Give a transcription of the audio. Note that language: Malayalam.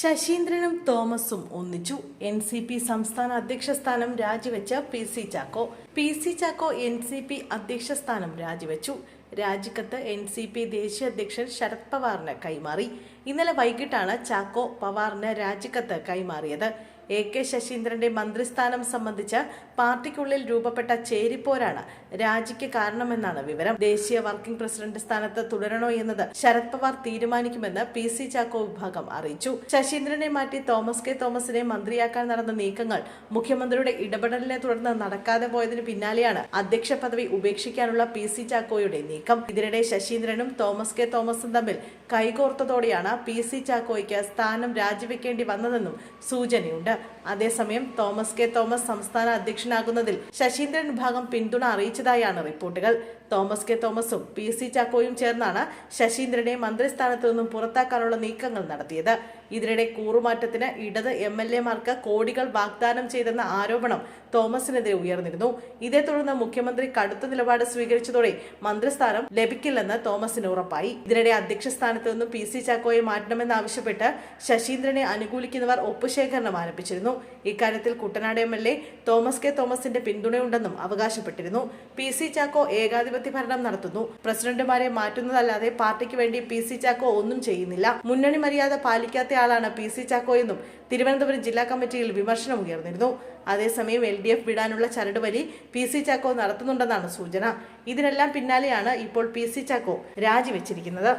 ശശീന്ദ്രനും തോമസും ഒന്നിച്ചു. എൻ സി പി സംസ്ഥാന അധ്യക്ഷ സ്ഥാനം രാജിവെച്ച P C Chacko. P C Chacko N C P അധ്യക്ഷ സ്ഥാനം രാജിവെച്ചു. രാജിക്കത്ത് എൻ സി പി ദേശീയ അധ്യക്ഷൻ ശരത് പവാറിന് കൈമാറി. ഇന്നലെ വൈകിട്ടാണ് ചാക്കോ പവാറിന് രാജിക്കത്ത് കൈമാറിയത്. എ കെ ശശീന്ദ്രന്റെ മന്ത്രിസ്ഥാനം സംബന്ധിച്ച് പാർട്ടിക്കുള്ളിൽ രൂപപ്പെട്ട ചേരിപ്പോരാണ് രാജിക്ക് കാരണമെന്നാണ് വിവരം. ദേശീയ വർക്കിംഗ് പ്രസിഡന്റ് സ്ഥാനത്ത് തുടരണോ എന്നത് ശരത് പവാർ തീരുമാനിക്കുമെന്ന് പി സി ചാക്കോ വിഭാഗം അറിയിച്ചു. ശശീന്ദ്രനെ മാറ്റി തോമസ് കെ തോമസിനെ മന്ത്രിയാക്കാൻ നടന്ന നീക്കങ്ങൾ മുഖ്യമന്ത്രിയുടെ ഇടപെടലിനെ തുടർന്ന് നടക്കാതെ പോയതിനു പിന്നാലെയാണ് അധ്യക്ഷ പദവി ഉപേക്ഷിക്കാനുള്ള പി സി ചാക്കോയുടെ നീക്കം. ഇതിനിടെ ശശീന്ദ്രനും തോമസ് കെ തോമസും തമ്മിൽ കൈകോർത്തതോടെയാണ് പി സി ചാക്കോയ്ക്ക് സ്ഥാനം രാജിവെക്കേണ്ടി വന്നതെന്നും സൂചനയുണ്ട്. അതേസമയം തോമസ് കെ. തോമസ് സംസ്ഥാന അധ്യക്ഷനാകുന്നതിൽ ശശീന്ദ്രൻ വിഭാഗം പിന്തുണ അറിയിച്ചതായാണ് റിപ്പോർട്ടുകൾ. തോമസ് കെ. തോമസും പി സി ചാക്കോയും ചേർന്നാണ് ശശീന്ദ്രനെ മന്ത്രിസ്ഥാനത്തു നിന്നും പുറത്താക്കാനുള്ള നീക്കങ്ങൾ നടത്തിയത്. ഇതിനിടെ കൂറുമാറ്റത്തിന് ഇടത് എം എൽ എമാർക്ക് കോടികൾ വാഗ്ദാനം ചെയ്തെന്ന ആരോപണം തോമസിനെതിരെ ഉയർന്നിരുന്നു. ഇതേ തുടർന്ന് മുഖ്യമന്ത്രി കടുത്ത നിലപാട് സ്വീകരിച്ചതോടെ മന്ത്രിസ്ഥാനം ലഭിക്കില്ലെന്ന് തോമസിന് ഉറപ്പായി. ഇതിനിടെ അധ്യക്ഷ സ്ഥാനത്ത് നിന്നും പി സി ചാക്കോയെ മാറ്റണമെന്നാവശ്യപ്പെട്ട് ശശീന്ദ്രനെ അനുകൂലിക്കുന്നവർ ഒപ്പുശേഖരണം ആരംഭിച്ചിരുന്നു. ഇക്കാര്യത്തിൽ Kuttanad M L A Thomas K തോമസിന്റെ പിന്തുണയുണ്ടെന്നും അവകാശപ്പെട്ടിരുന്നു. പി സി ചാക്കോ ഏകാധിപത്യ ഭരണം നടത്തുന്നു. പ്രസിഡന്റുമാരെ മാറ്റുന്നതല്ലാതെ പാർട്ടിക്ക് വേണ്ടി പി സി ചാക്കോ ഒന്നും ചെയ്യുന്നില്ല. മുന്നണി മര്യാദ പാലിക്കാത്തയാളാണ് പി സി ചാക്കോ എന്നും തിരുവനന്തപുരം ജില്ലാ കമ്മിറ്റിയിൽ വിമർശനം ഉയർന്നിരുന്നു. അതേസമയം എൽ ഡി എഫ് വിടാനുള്ള ചരടുവലി പി സി ചാക്കോ നടത്തുന്നുണ്ടെന്നാണ് സൂചന. ഇതിനെല്ലാം പിന്നാലെയാണ് ഇപ്പോൾ പി സി ചാക്കോ രാജിവെച്ചിരിക്കുന്നത്.